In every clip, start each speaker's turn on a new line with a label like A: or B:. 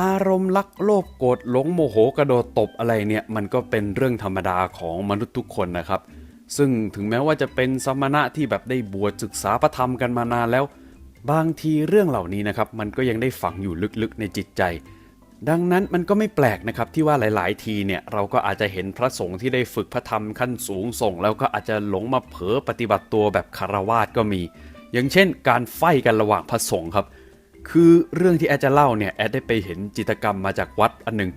A: อารมณ์รักโลภโกรธหลงโมโหกระโดดตบอะไรเนี่ยมันก็เป็นเรื่องธรรมดาของมนุษย์ทุกคนนะครับ ซึ่งถึงแม้ว่าจะเป็นสมณะที่แบบได้บวชศึกษาพระธรรมกันมานานแล้ว บางทีเรื่องเหล่านี้นะครับมันก็ยังได้ฝังอยู่ลึกๆในจิตใจ ดังนั้นมันก็ไม่แปลกนะครับที่ว่าหลาย ๆ ทีเนี่ยเราก็อาจจะเห็นพระสงฆ์ที่ได้ฝึกพระธรรมขั้นสูงส่ง แล้วก็อาจจะหลงมาเผลอปฏิบัติตัวแบบคารวาสก็มี อย่างเช่น การไฟกันระหว่างพระสงฆ์ครับ คือเรื่องที่แอดจะเล่าเนี่ยแอดได้ไปเห็นจิตกรรมมาจากวัดอันหนึ่ง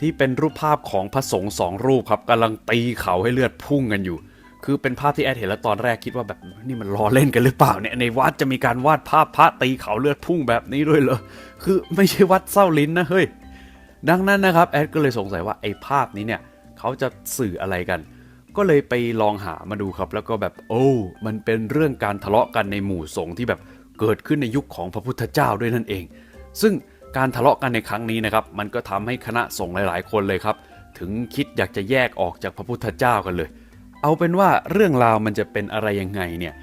A: ที่เป็นรูปภาพของพระสงฆ์สองรูปครับกำลังตีเขาให้เลือดพุ่งกันอยู่ คือเป็นภาพที่แอดเห็นแล้วตอนแรกคิดว่าแบบนี่มันล้อเล่นกันหรือเปล่าเนี่ยในวัดจะมีการวาดภาพพระตีเขาเลือดพุ่งแบบนี้ด้วยเหรอคือไม่ใช่วัดเศร้าลิ้นนะเฮ้ยดังนั้นนะครับแอดก็เลยสงสัยว่าไอ้ภาพนี้เนี่ยเขาจะสื่ออะไรกัน ก็เลยไปลองหามาดูครับ แล้วก็แบบโอ้มันเป็นเรื่องการทะเลาะกันในหมู่สงฆ์ที่แบบ เกิดขึ้นในยุคของพระพุทธเจ้าด้วยนั่นเอง ซึ่งการทะเลาะกันในครั้งนี้นะครับ มันก็ทำให้คณะสงฆ์หลาย ๆ คนเลยครับ ถึงคิดอยากจะแยกออกจากพระพุทธเจ้ากันเลย เอาเป็นว่าเรื่องราวมันจะเป็นอะไรยังไงเนี่ย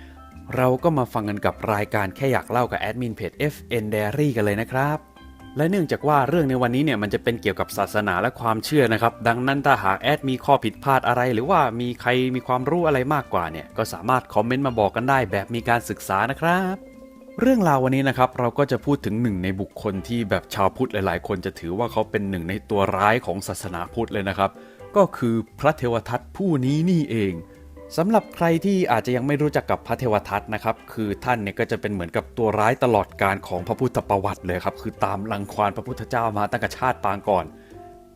A: เราก็มาฟังกันกับรายการแค่อยากเล่ากับแอดมินเพจ FN Diary กันเลยนะครับ และเนื่องจากว่าเรื่องในวันนี้เนี่ยมันจะเป็นเกี่ยวกับศาสนาและความเชื่อนะครับ ดังนั้นถ้าหากแอดมีข้อผิดพลาดอะไร หรือว่ามีใครมีความรู้อะไรมากกว่าเนี่ย ก็สามารถคอมเมนต์มาบอกกันได้แบบมีการศึกษานะครับ เรื่องราววันนี้นะครับเราก็จะพูดถึงหนึ่งในบุคคลที่แบบชาวพุทธหลาย ๆ คนจะถือว่าเขาเป็นหนึ่งในตัวร้ายของศาสนาพุทธเลยนะครับ ก็คือพระเทวทัตผู้นี้นี่เองสำหรับใครที่อาจจะยังไม่รู้จักกับพระเทวทัตนะครับคือท่านเนี่ยก็จะเป็นเหมือนกับตัวร้ายตลอดการของพระพุทธประวัติเลยครับคือตามรังควานพระพุทธเจ้ามาตั้งแต่ชาติปางก่อน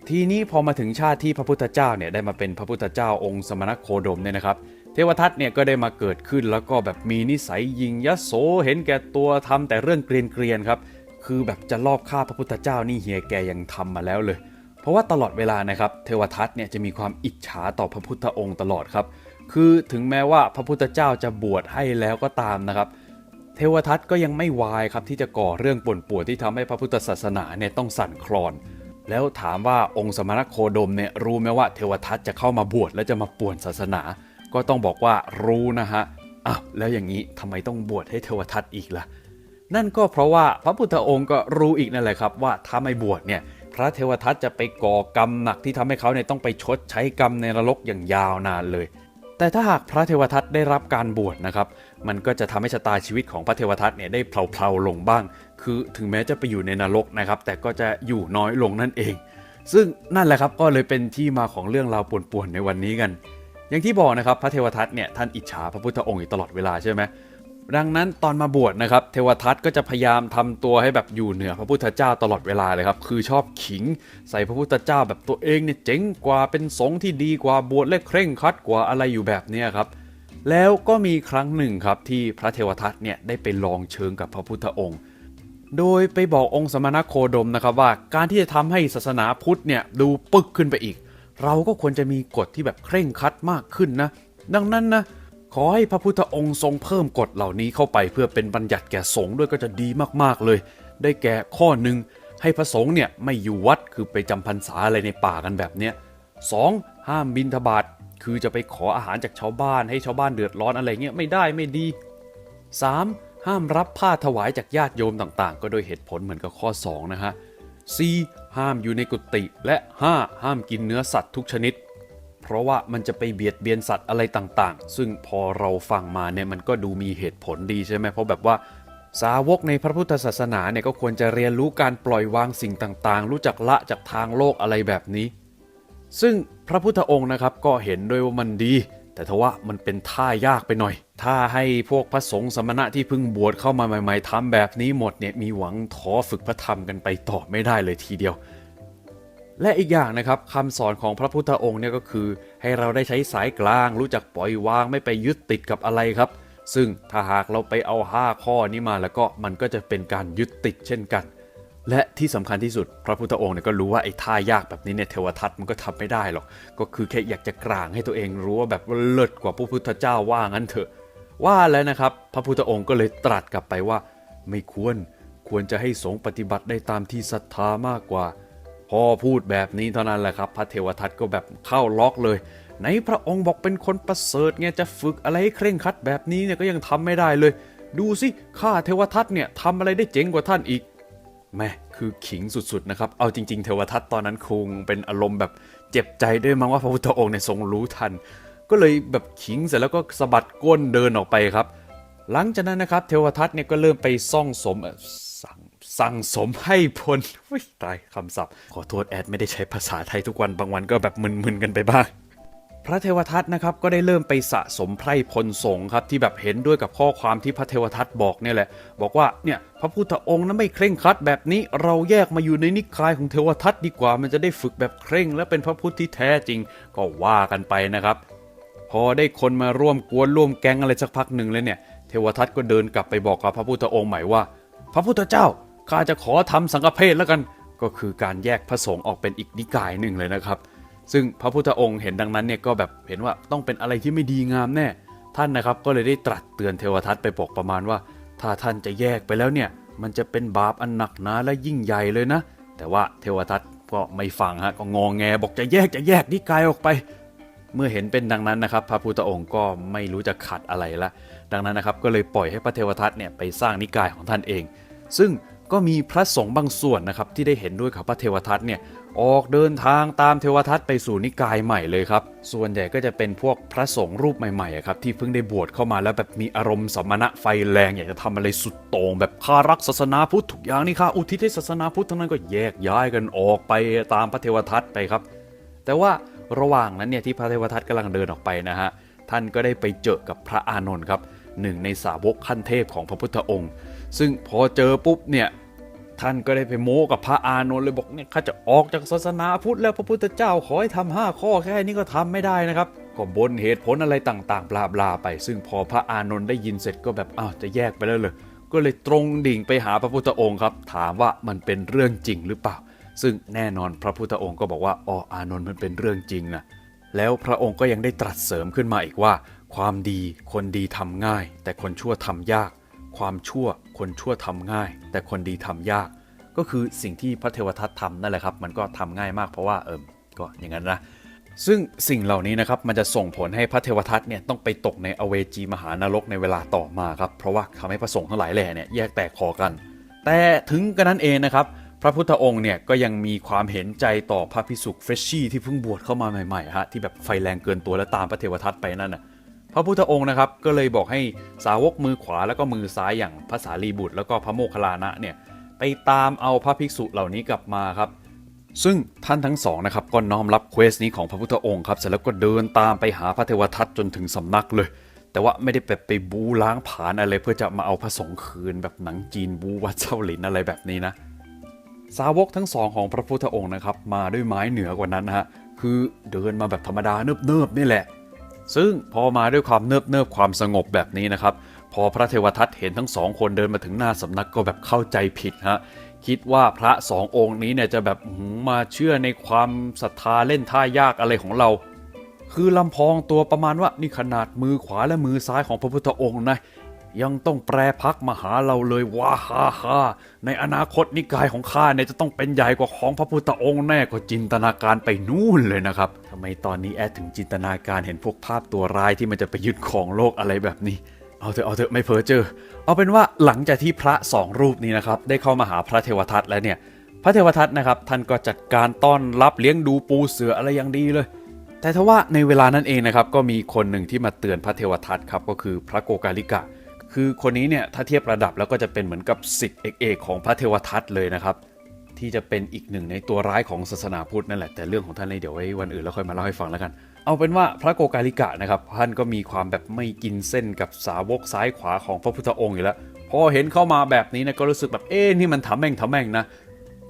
A: ทีนี้พอมาถึงชาติที่พระพุทธเจ้าเนี่ยได้มาเป็นพระพุทธเจ้าองค์สมณโคดมเนี่ยนะครับ เทวทัตเนี่ยก็ได้มาเกิดขึ้นแล้วก็แบบมีนิสัยยิงยโสเห็นแก่ตัวทำแต่เรื่องเกรียนๆครับคือแบบจะลอบฆ่าพระพุทธเจ้านี่เฮียแกยังทำมาแล้วเลย เพราะว่าตลอดเวลานะครับเทวทัตเนี่ยจะมีความอิจฉาต่อพระพุทธองค์ตลอดครับ คือถึงแม้ว่าพระพุทธเจ้าจะบวชให้แล้วก็ตามนะครับ เทวทัตก็ยังไม่วายครับที่จะก่อเรื่องป่วนป่วนที่ทำให้พระพุทธศาสนาเนี่ยต้องสั่นคลอน แล้วถามว่าองค์สมณโคดมเนี่ยรู้ไหมว่าเทวทัตจะเข้ามาบวชและจะมาป่วนศาสนา ก็ต้องบอกว่ารู้นะฮะอ้าวแล้วอย่างนี้ทำไมต้องบวชให้เทวทัตอีกล่ะ นั่นก็เพราะว่าพระพุทธองค์ก็รู้อีกนั่นแหละครับว่าถ้าไม่บวชเนี่ยพระเทวทัตจะไปก่อกรรมหนักที่ทำให้เขาเนี่ยต้องไปชดใช้กรรมในนรกอย่างยาวนานเลย แต่ถ้าหากพระเทวทัตได้รับการบวชนะครับ มันก็จะทำให้ชะตาชีวิตของพระเทวทัตเนี่ยได้เพลาๆลงบ้าง คือถึงแม้จะไปอยู่ในนรกนะครับ แต่ก็จะอยู่น้อยลงนั่นเอง ซึ่งนั่นแหละครับก็เลยเป็นที่มาของเรื่องราวป่วนๆในวันนี้กัน อย่างที่บอกนะครับพระเทวทัตเนี่ยท่านอิจฉาพระพุทธองค์อยู่ตลอดเวลาใช่ไหมดังนั้นตอนมาบวชนะครับเทวทัตก็จะพยายามทำตัวให้แบบอยู่เหนือพระพุทธเจ้าตลอดเวลาเลยครับคือชอบขิงใส่พระพุทธเจ้าแบบตัวเองเนี่ยเจ๋งกว่าเป็นสงฆ์ที่ดีกว่าบวชและเคร่งครัดกว่าอะไรอยู่แบบเนี้ครับแล้วก็มีครั้งหนึ่งครับที่พระเทวทัตเนี่ยได้ไปลองเชิงกับพระพุทธองค์ โดยไปบอกองค์สมณโคดมนะครับว่าการที่จะทำให้ศาสนาพุทธเนี่ยดูปึกขึ้นไปอีก เราก็ควรจะมีกฎที่แบบเคร่งครัดมากขึ้นนะ ดังนั้นนะขอให้พระพุทธองค์ทรงเพิ่มกฎเหล่านี้เข้าไปเพื่อเป็นบัญญัติแก่สงฆ์ด้วยก็จะดีมากๆเลย ได้แก่ข้อหนึ่งให้พระสงฆ์เนี่ยไม่อยู่วัดคือไปจำพรรษาอะไรในป่ากันแบบเนี้ยสองห้ามบินทบาทคือจะไปขออาหารจากชาวบ้านให้ชาวบ้านเดือดร้อนอะไรเงี้ยไม่ได้ไม่ดี 3. ห้ามรับผ้าถวายจากญาติโยมต่างๆ ก็โดยเหตุผลเหมือนกับข้อ 2 นะฮะ 4. ห้ามอยู่ในกุฏิและ 5. ห้ามกินเนื้อสัตว์ทุกชนิด เพราะว่ามันจะไปเบียดเบียนสัตว์อะไรต่างๆ ซึ่งพอเราฟังมาเนี่ยมันก็ดูมีเหตุผลดีใช่ไหมเพราะแบบว่าสาวกในพระพุทธศาสนาเนี่ยก็ควรจะเรียนรู้การปล่อยวางสิ่งต่างๆ รู้จักละจากทางโลกอะไรแบบนี้ ซึ่งพระพุทธองค์นะครับก็เห็นด้วยว่ามันดี แต่ทว่ามันเป็นท่ายากไปหน่อย ถ้าให้พวกพระสงฆ์สมณะที่เพิ่งบวชเข้ามาใหม่ๆทำแบบนี้หมดเนี่ยมีหวังท้อฝึกพระธรรมกันไปต่อไม่ได้เลยทีเดียว และอีกอย่างนะครับคำสอนของพระพุทธองค์เนี่ยก็คือ ให้เราได้ใช้สายกลาง รู้จักปล่อยวางไม่ไปยึดติดกับอะไรครับ ซึ่งถ้าหากเราไปเอา 5 ข้อนี้มาแล้วก็มันก็จะเป็นการยึดติดเช่นกัน และที่สำคัญที่สุดพระพุทธองค์เนี่ยก็รู้ว่าไอ้ท่ายากแบบนี้เนี่ยเทวทัตมันก็ทำไม่ได้หรอก ก็คือแค่อยากจะกลางให้ตัวเองรู้ว่าแบบว่าเลิศกว่าพระพุทธเจ้าว่างั้นเถอะ ว่าแล้วนะครับ พระพุทธองค์ก็เลยตรัสกลับไปว่า ไม่ควรควรจะให้สงปฏิบัติได้ตามที่ศรัทธามากกว่า พอพูดแบบนี้เท่านั้นแหละครับ พระเทวทัตก็แบบเข้าล็อกเลยไหนพระองค์บอกเป็นคนประเสริฐไงจะฝึกอะไรให้เคร่งครัดแบบนี้เนี่ยก็ยังทำไม่ได้เลย ดูสิข้าเทวทัตเนี่ยทำอะไรได้เจ๋งกว่าท่านอีก แม่คือขิงสุดๆนะครับ เอาจริง ๆ เทวทัตตอนนั้นคงเป็นอารมณ์แบบเจ็บใจด้วยมั้งว่าพระพุทธองค์เนี่ยทรงรู้ทัน ก็เลยแบบขิงเสร็จแล้วก็สะบัดก้นเดินออกไปครับ หลังจากนั้นนะครับ เทวทัตเนี่ยก็เริ่มไปซ่องสมสั่งสั่งสมให้พลตายคำศัพท์ ขอโทษแอดไม่ได้ใช้ภาษาไทยทุกวันบางวันก็แบบมึนๆกันไปบ้าง พระเทวทัตนะครับก็ได้เริ่มไปสะสมไพร่พลสงครับที่แบบเห็นด้วยกับข้อความที่พระเทวทัตบอกเนี่ยแหละ บอกว่าเนี่ยพระพุทธองค์นั้นไม่เคร่งครัดแบบนี้เราแยกมาอยู่ในนิกายของเทวทัตดีกว่า มันจะได้ฝึกแบบเคร่ง และเป็นพระพุทธที่แท้จริง ก็ว่ากันไปนะครับ พอได้คนมาร่วมกวนร่วมแก๊งอะไรสักพักหนึ่งเลยเนี่ยเทวทัตก็เดินกลับไปบอกกับพระพุทธองค์ใหม่ว่า พระพุทธเจ้าข้าจะขอทำสังฆเพศแล้วกัน ก็คือการแยกพระสงฆ์ออกเป็นอีกนิกายหนึ่งเลยนะครับ ซึ่งพระพุทธองค์เห็นดังนั้นเนี่ยก็แบบเห็นว่าต้องเป็นอะไรที่ไม่ดีงามแน่ ท่านนะครับก็เลยได้ตรัสเตือนเทวทัตไปบอกประมาณว่า ถ้าท่านจะแยกไปแล้วเนี่ยมันจะเป็นบาปอันหนักหนาและยิ่งใหญ่เลยนะ แต่ว่าเทวทัตก็ไม่ฟังฮะก็งองแงบอกจะแยกจะแยกนิกายออกไป เมื่อเห็นเป็นดังนั้นนะครับพระพุทธองค์ก็ไม่รู้จะขัดอะไรละ ดังนั้นนะครับก็เลยปล่อยให้พระเทวทัตเนี่ยไปสร้างนิกายของท่านเอง ซึ่งก็มีพระสงฆ์บางส่วนนะครับที่ได้เห็นด้วยกับพระเทวทัตเนี่ย ออกเดินทางตามเทวทัตไปสู่นิกายใหม่เลยครับ ส่วนใหญ่ก็จะเป็นพวกพระสงฆ์รูปใหม่ๆครับที่เพิ่งได้บวชเข้ามาแล้วแบบมีอารมณ์สมณะไฟแรงอยากจะทำอะไรสุดโต่งแบบข้ารักศาสนาพุทธทุกอย่างนี่ข้าอุทิศให้ศาสนาพุทธทั้งนั้นก็แยกย้ายกันออกไปตามพระเทวทัตไปครับ แต่ว่าระหว่างนั้นเนี่ยที่พระเทวทัตกำลังเดินออกไปนะฮะท่านก็ได้ไปเจอกับพระอานนท์ครับหนึ่งในสาวกขั้นเทพของพระพุทธองค์ ซึ่งพอเจอปุ๊บเนี่ย ท่านก็ได้ไปโม้กับพระอานนท์เลยบอกเนี่ยข้าจะออกจากศาสนาพุทธแล้วพระพุทธเจ้าขอให้ทำห้าข้อแค่นี้ก็ทำไม่ได้นะครับก็บนเหตุผลอะไรต่างๆ บลาบลาไป ซึ่งพอพระอานนท์ได้ยินเสร็จก็แบบอ้าวจะแยกไปแล้วเลย ก็เลยตรงดิ่งไปหาพระพุทธองค์ครับ ถามว่ามันเป็นเรื่องจริงหรือเปล่า ซึ่งแน่นอนพระพุทธองค์ก็บอกว่าอ๋ออานนท์มันเป็นเรื่องจริงนะแล้วพระองค์ก็ยังได้ตรัสเสริมขึ้นมาอีกว่า ความดีคนดีทำง่าย แต่คนชั่วทำยาก ความชั่วคนชั่วทำง่าย แต่คนดีทำยาก ก็คือสิ่งที่พระเทวทัตทำนั่นแหละครับ มันก็ทำง่ายมากเพราะว่าเออก็อย่างนั้นนะซึ่งสิ่งเหล่านี้นะครับมันจะส่งผลให้พระเทวทัตเนี่ยต้องไปตกในอเวจีมหานรกในเวลาต่อมาครับเพราะว่าทำให้พระสงฆ์ทั้งหลายแหล่เนี่ยแยกแตกคอกัน แต่ถึงกระนั้นเองนะครับพระพุทธองค์เนี่ยก็ยังมีความเห็นใจต่อพระพิสุกเฟรชชี่ที่เพิ่งบวชเข้ามาใหม่ๆฮะที่แบบไฟแรงเกินตัวแล้วตามพระเทวทัตไปนั่นน่ะ พระพุทธองค์นะครับก็เลยบอกให้สาวกมือขวาแล้วก็มือซ้ายอย่างพระสารีบุตร แล้วก็พระโมคคัลลานะเนี่ยไปตามเอาพระภิกษุเหล่านี้กลับมาครับ ซึ่งท่านทั้งสองนะครับก็น้อมรับเควสนี้ของพระพุทธองค์ครับเสร็จแล้วก็เดินตามไปหาพระเทวทัตจนถึงสำนักเลย แต่ว่าไม่ได้แบบไปบูล้างผาญอะไรเพื่อจะมาเอาพระสงฆ์คืนแบบหนังจีนบูวัดเจ้าหลินอะไรแบบนี้นะสาวกทั้งสองของพระพุทธองค์นะครับมาด้วยไม้เหนือกว่านั้นนะฮะคือเดินมาแบบธรรมดาเนิบๆนี่แหละ ซึ่งพอมาด้วยความเนิบเนิบๆความสงบแบบนี้นะครับ พอพระเทวทัตเห็นทั้งสองคนเดินมาถึงหน้าสำนักก็แบบเข้าใจผิดฮะคิดว่าพระสององค์นี้เนี่ยจะแบบมาเชื่อในความศรัทธาเล่นท่ายากอะไรของเรา คือลำพองตัวประมาณว่านี่ขนาดมือขวาและมือซ้ายของพระพุทธองค์นะ ยังต้องแปรพักมาหาเราเลยว้าฮ่าฮ่าในอนาคตนิกายของข้าเนี่ยจะต้องเป็นใหญ่กว่าของพระพุทธองค์แน่ก็จินตนาการไปนู่นเลยนะครับทำไมตอนนี้แอดถึงจินตนาการเห็นพวกภาพตัวร้ายที่มันจะไปยึดของโลกอะไรแบบนี้เอาเถอะเอาเถอะไม่เพ้อเจอ เอาเป็นว่าหลังจากที่พระสองรูปนี้นะครับได้เข้ามาหาพระเทวทัตแล้วเนี่ย พระเทวทัตนะครับท่านก็จัดการต้อนรับเลี้ยงดูปูเสืออะไรอย่างดีเลย แต่ทว่าในเวลานั้นเองนะครับก็มีคนหนึ่งที่มาเตือนพระเทวทัตครับก็คือพระโกกาลิกะ คือคนนี้เนี่ยถ้าเทียบระดับแล้วก็จะเป็นเหมือนกับสิทธิเอกของพระเทวทัตเลยนะครับ ที่จะเป็นอีกหนึ่งในตัวร้ายของศาสนาพุทธนั่นแหละแต่เรื่องของท่านเลยเดี๋ยวไว้วันอื่นแล้วค่อยมาเล่าให้ฟังแล้วกัน เอาเป็นว่าพระโกกาลิกะนะครับท่านก็มีความแบบไม่กินเส้นกับสาวกซ้ายขวาของพระพุทธองค์อยู่แล้วพอเห็นเข้ามาแบบนี้นะก็รู้สึกแบบเอ๊ะนี่มันทำแม่งทำแม่งนะ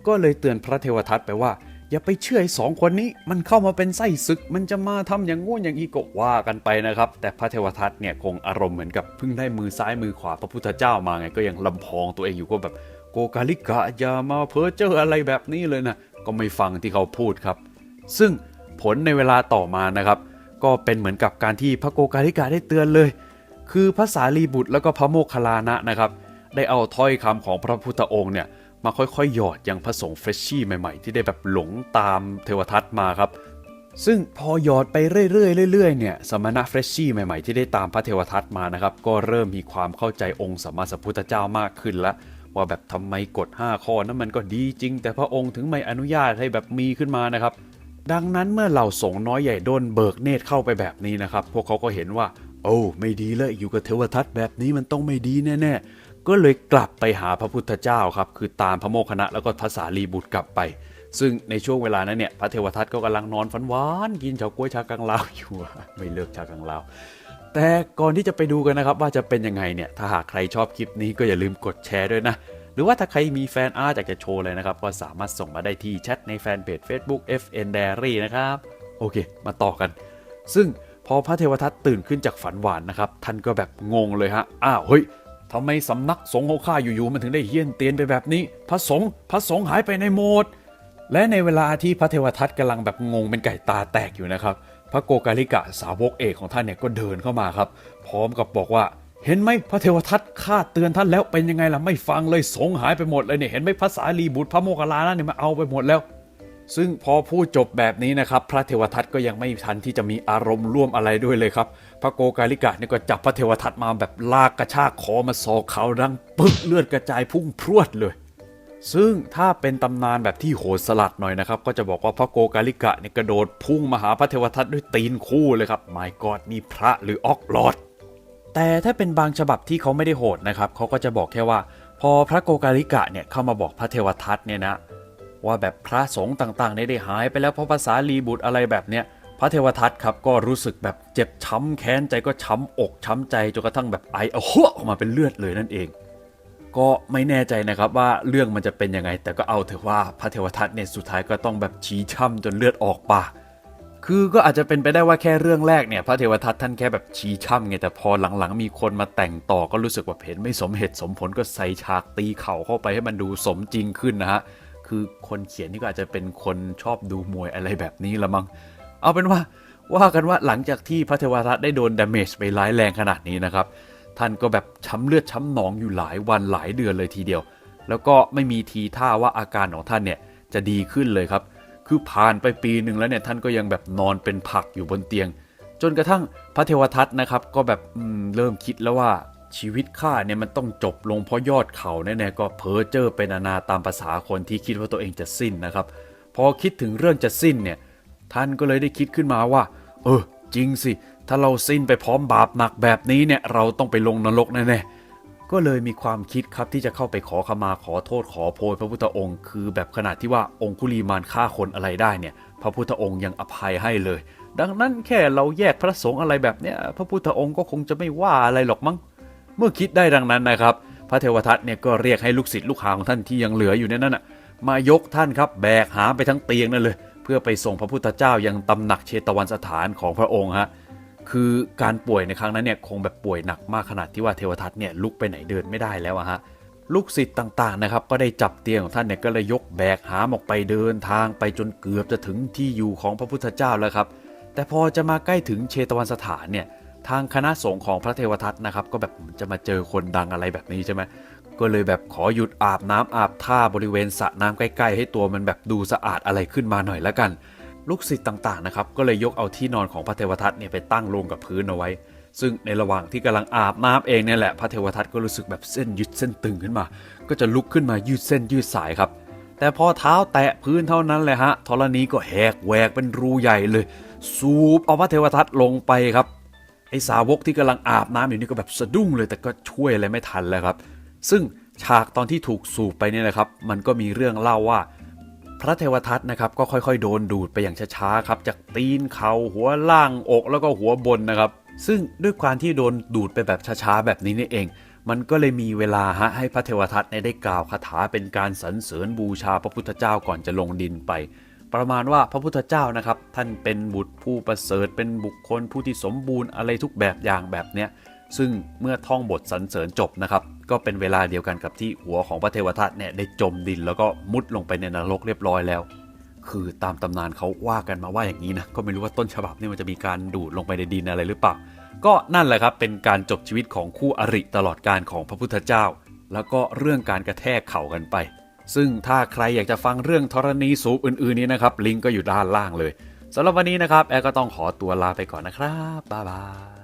A: ก็เลยเตือนพระเทวทัตไปว่า อย่าไปเชื่อไอ้สองคนนี้ มันเข้ามาเป็นไส้ศึก มันจะมาทำอย่างงู้นอย่างนี้ก็ว่ากันไปนะครับ แต่พระเทวทัตเนี่ยคงอารมณ์เหมือนกับเพิ่งได้มือซ้ายมือขวาพระพุทธเจ้ามาไงก็ยังลำพองตัวเองอยู่ก็แบบโกกาลิกะอย่ามาเพ้อเจ้ออะไรแบบนี้เลยนะก็ไม่ฟังที่เขาพูดครับ ซึ่งผลในเวลาต่อมานะครับ ก็เป็นเหมือนกับการที่พระโกกาลิกะได้เตือนเลย คือพระสารีบุตรแล้วก็พระโมคคัลลานะนะครับ ได้เอาถ้อยคำของพระพุทธองค์เนี่ย มาค่อยๆ หยอดยังพระสงฆ์เฟรชชี่ใหม่ๆ ที่ได้แบบหลงตามเทวทัตมาครับ ซึ่งพอหยอดไปเรื่อยๆเรื่อยๆเนี่ยสมณะเฟรชชี่ใหม่ๆที่ได้ตามพระเทวทัตมานะครับ ก็เริ่มมีความเข้าใจองค์สัมมาสัมพุทธเจ้ามากขึ้นแล้วว่าแบบทำไมกฎ 5 ข้อนั้นมันก็ดีจริง แต่พระองค์ถึงไม่อนุญาตให้แบบมีขึ้นมานะครับ ดังนั้นเมื่อเหล่าสงน้อยใหญ่โดนเบิกเนตรเข้าไปแบบนี้นะครับ พวกเขาก็เห็นว่า โอ้ไม่ดีเลยอยู่กับเทวทัตแบบนี้มันต้องไม่ดีแน่ๆ ก็เลยกลับไปหาพระพุทธเจ้าครับ คือตามพระโมคคัลลานะแล้วก็ทศารีบุตรกลับไป ซึ่งในช่วงเวลานั้นเนี่ยพระเทวทัตก็กำลังนอนฝันหวานกินเฉาก๊วยชากังลาวอยู่ไม่เลิกชากังลาวแต่ก่อนที่จะไปดูกันนะครับว่าจะเป็นยังไงเนี่ยถ้าหากใครชอบคลิปนี้ก็อย่าลืมกดแชร์ด้วยนะหรือว่าถ้าใครมีแฟนอาร์ตอยากจะโชว์เลยนะครับ ก็สามารถส่งมาได้ที่แชทในแฟนเพจ Facebook FN Diary นะครับ โอเค มาต่อกัน ซึ่งพอพระเทวทัตตื่นขึ้นจากฝันหวานนะครับ ท่านก็แบบงงเลยฮะ อ้าว เฮ้ย ทำไมสำนักสงฆ์ของข้าอยู่ๆมันถึงได้เฮี้ยนเตียนไปแบบนี้ พระสงฆ์พระสงฆ์หายไปในโหมดและในเวลาที่พระเทวทัตกำลังแบบงงเป็นไก่ตาแตกอยู่นะครับ พระโกกาลิกะสาวกเอกของท่านเนี่ยก็เดินเข้ามาครับ พร้อมกับบอกว่า เห็นไหมพระเทวทัตข้าเตือนท่านแล้วเป็นยังไงล่ะไม่ฟังเลยสงฆ์หายไปหมดเลยเนี่ยเห็นไหมภาษาลีบุตรพระโมคคัลลานะเนี่ยมาเอาไปหมดแล้ว ซึ่งพอพูดจบแบบนี้นะครับ พระเทวทัตก็ยังไม่ทันที่จะมีอารมณ์ร่วมอะไรด้วยเลยครับ พระโกกาลิกะเนี่ยก็จับพระเทวทัตมาแบบลากกระชากคอมาสอกเขาดังปึ๊กเลือดกระจายพุ่งพรวดเลย ซึ่งถ้าเป็นตำนานแบบที่โหดสลัดหน่อยนะครับ ก็จะบอกว่าพระโกกาลิกะเนี่ยกระโดดพุ่งมาหาพระเทวทัตด้วยตีนคู่เลยครับไม่กอดนี่พระหรือออกลอดแต่ถ้าเป็นบางฉบับที่เขาไม่ได้โหดนะครับเขาก็จะบอกแค่ว่า พอพระโกกาลิกะเนี่ยเข้ามาบอกพระเทวทัตเนี่ยนะ ว่าแบบพระสงฆ์ต่างๆเนี่ยได้หายไปแล้วเพราะภาษาลีบุตรอะไรแบบเนี้ยพระเทวทัตครับก็รู้สึกแบบเจ็บช้ำแค้นใจก็ช้ำอกช้ำใจจนกระทั่งแบบไอเอาหัวออกมาเป็นเลือดเลยนั่นเอง ก็ไม่แน่ใจนะครับว่าเรื่องมันจะเป็นยังไง แต่ก็เอาเถอะว่าพระเทวทัตเนี่ยสุดท้ายก็ต้องแบบชี้ช่ำจนเลือดออกปากคือก็อาจจะเป็นไปได้ว่าแค่เรื่องแรกเนี่ยพระเทวทัตท่านแค่แบบชี้ช่ำไงแต่พอหลังๆ มีคนมาแต่งต่อก็รู้สึกว่าเห็นไม่สมเหตุสมผลก็ใส่ฉากตีเข่าเข้าไปให้มันดูสมจริงขึ้นนะฮะ คือคนเขียนนี่ก็อาจจะเป็นคนชอบดูมวยอะไรแบบนี้ละมั้งเอาเป็นว่าว่ากันว่าหลังจากที่พระเทวทัตได้โดนดาเมจไปร้ายแรงขนาดนี้นะครับ ท่านก็แบบช้ำเลือดช้ำหนองอยู่หลายวันหลายเดือนเลยทีเดียว แล้วก็ไม่มีทีท่าว่าอาการของท่านเนี่ยจะดีขึ้นเลยครับ คือผ่านไปปีหนึ่งแล้วเนี่ยท่านก็ยังแบบนอนเป็นผักอยู่บนเตียง จนกระทั่งพระเทวทัตนะครับ ก็แบบเริ่มคิดแล้วว่า ชีวิตข้าเนี่ยมันต้องจบลงเพราะยอดเขาแน่ๆก็เพ้อเจ้อเป็นนานาตามภาษาคนที่คิดว่าตัวเองจะสิ้นนะครับ พอคิดถึงเรื่องจะสิ้นเนี่ยท่านก็เลยได้คิดขึ้นมาว่า เออ จริงสิ ถ้าเราสิ้นไปพร้อมบาปหนักแบบนี้เนี่ยเราต้องไปลงนรกแน่ๆก็เลยมีความคิดครับที่จะเข้าไปขอขมาขอโทษขอโพยพระพุทธองค์ คือแบบขนาดที่ว่าองคุลีมานฆ่าคนอะไรได้เนี่ยพระพุทธองค์ยังอภัยให้เลย ดังนั้นแค่เราแยกพระสงฆ์อะไรแบบเนี้ยพระพุทธองค์ก็คงจะไม่ว่าอะไรหรอกมั้ง เมื่อคิดได้ดังนั้นนะครับ พระเทวทัตเนี่ยก็เรียกให้ลูกศิษย์ลูกหาของท่านที่ยังเหลืออยู่ในนั้นน่ะมายกท่านครับแบกหามไปทั้งเตียงนั่นเลย เพื่อไปส่งพระพุทธเจ้ายังตำหนักเชตวันสถานของพระองค์ฮะคือการป่วยในครั้งนั้นเนี่ยคงแบบป่วยหนักมากขนาดที่ว่าเทวทัตเนี่ยลุกไปไหนเดินไม่ได้แล้วฮะลูกศิษย์ต่างๆนะครับก็ได้จับเตียงของท่านเนี่ยก็เลยยกแบกหามออกไปเดินทางไปจนเกือบจะถึงที่อยู่ของพระพุทธเจ้าแล้วครับแต่พอจะมาใกล้ถึงเชตวันสถานเนี่ย ทางคณะสงฆ์ของพระเทวทัตนะครับ ก็แบบจะมาเจอคนดังอะไรแบบนี้ใช่ไหมก็เลยแบบขอหยุดอาบน้ำอาบท่าบริเวณสระน้ำใกล้ ๆ ให้ตัวมันแบบดูสะอาดอะไรขึ้นมาหน่อยละกัน ลูกศิษย์ต่างๆนะครับก็เลยยกเอาที่นอนของพระเทวทัตเนี่ยไปตั้งลงกับพื้นเอาไว้ ซึ่งในระหว่างที่กำลังอาบน้ำเองเนี่ยแหละพระเทวทัตก็รู้สึกแบบเส้นยึดเส้นตึงขึ้นมา ก็จะลุกขึ้นมายืดเส้นยืดสายครับ แต่พอเท้าแตะพื้นเท่านั้นเลยฮะธรณีก็แหกแหวกเป็นรูใหญ่เลย สูบเอาพระเทวทัตลงไปครับ อสาวกที่กำลังอาบน้ำอยู่นี่ก็แบบสะดุ้งเลยแต่ก็ช่วยอะไรไม่ทันแล้วครับ ซึ่งฉากตอนที่ถูกสูบไปเนี่ยนะครับ มันก็มีเรื่องเล่าว่า พระเทวทัตนะครับก็ค่อยๆ โดนดูดไปอย่างช้าๆครับ จากตีนเขาหัวล่างอกแล้วก็หัวบนนะครับ ซึ่งด้วยความที่โดนดูดไปแบบช้าๆแบบนี้นี่เอง มันก็เลยมีเวลาฮะให้พระเทวทัตเนี่ยได้กล่าวคาถาเป็นการสรรเสริญบูชาพระพุทธเจ้าก่อนจะลงดินไป ประมาณว่าพระพุทธเจ้านะครับ ท่านเป็นบุตรผู้ประเสริฐเป็นบุคคลผู้ที่สมบูรณ์อะไรทุกแบบอย่างแบบเนี้ยซึ่งเมื่อท่องบทสรรเสริญจบนะครับ ก็เป็นเวลาเดียวกันกับที่หัวของพระเทวทัตเนี่ยได้จมดินแล้วก็มุดลงไปในนรกเรียบร้อยแล้ว คือตามตำนานเขาว่ากันมาว่าอย่างนี้นะก็ไม่รู้ว่าต้นฉบับนี่มันจะมีการดูดลงไปในดินอะไรหรือเปล่าก็นั่นแหละครับเป็นการจบชีวิตของคู่อริตลอดการของพระพุทธเจ้า แล้วก็เรื่องการกระแทกเข่ากันไป ซึ่งถ้าใครอยากจะฟังเรื่องธรณีสูบอื่นๆนี้นะครับ ลิงก์ก็อยู่ด้านล่างเลยสำหรับวันนี้นะครับ แอร์ก็ต้องขอตัวลาไปก่อนนะครับ บ๊ายบาย